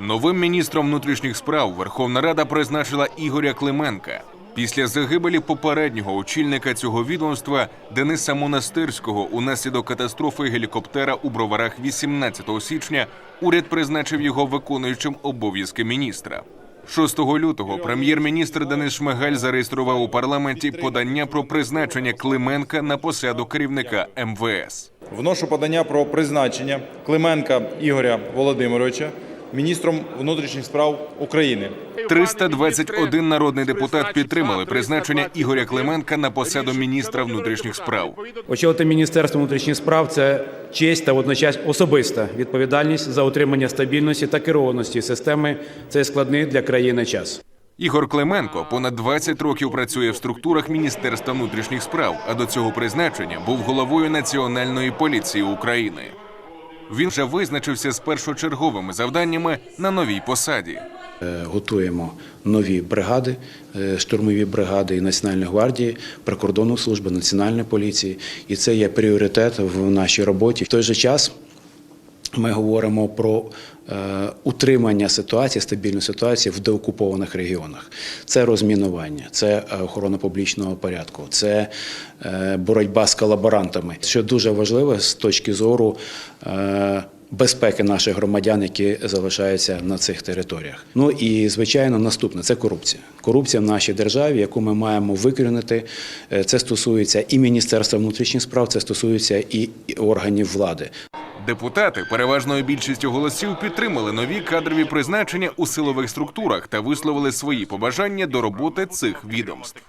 Новим міністром внутрішніх справ Верховна Рада призначила Ігоря Клименка. Після загибелі попереднього очільника цього відомства Дениса Монастирського унаслідок катастрофи гелікоптера у броварах 18 січня уряд призначив його виконуючим обов'язки міністра. 6 лютого прем'єр-міністр Денис Шмигаль зареєстрував у парламенті подання про призначення Клименка на посаду керівника МВС. Вношу подання про призначення Клименка Ігоря Володимировича міністром внутрішніх справ України. 321 народний депутат підтримали призначення Ігоря Клименка на посаду міністра внутрішніх справ. Очолити Міністерство внутрішніх справ це честь та водночас особиста відповідальність за утримання стабільності та керованості системи. в цей складний для країни час. Ігор Клименко понад 20 років працює в структурах Міністерства внутрішніх справ, а до цього призначення був головою Національної поліції України. Він вже визначився з першочерговими завданнями на новій посаді. Е, Готуємо нові бригади, е, штурмові бригади і Національної гвардії, прикордонну службу, національної поліції, і це є пріоритет в нашій роботі. В той же час ми говоримо про е, утримання ситуації, стабільну ситуацію в деокупованих регіонах. Це розмінування, це е, охорона публічного порядку, це е, боротьба з колаборантами, що дуже важливо з точки зору. Безпеки наших громадян, які залишаються на цих територіях. Ну і звичайно, наступне це корупція. Корупція в нашій державі, яку ми маємо викорінити. Це стосується і Міністерства внутрішніх справ, це стосується і органів влади. Депутати переважною більшістю голосів підтримали нові кадрові призначення у силових структурах та висловили свої побажання до роботи цих відомств.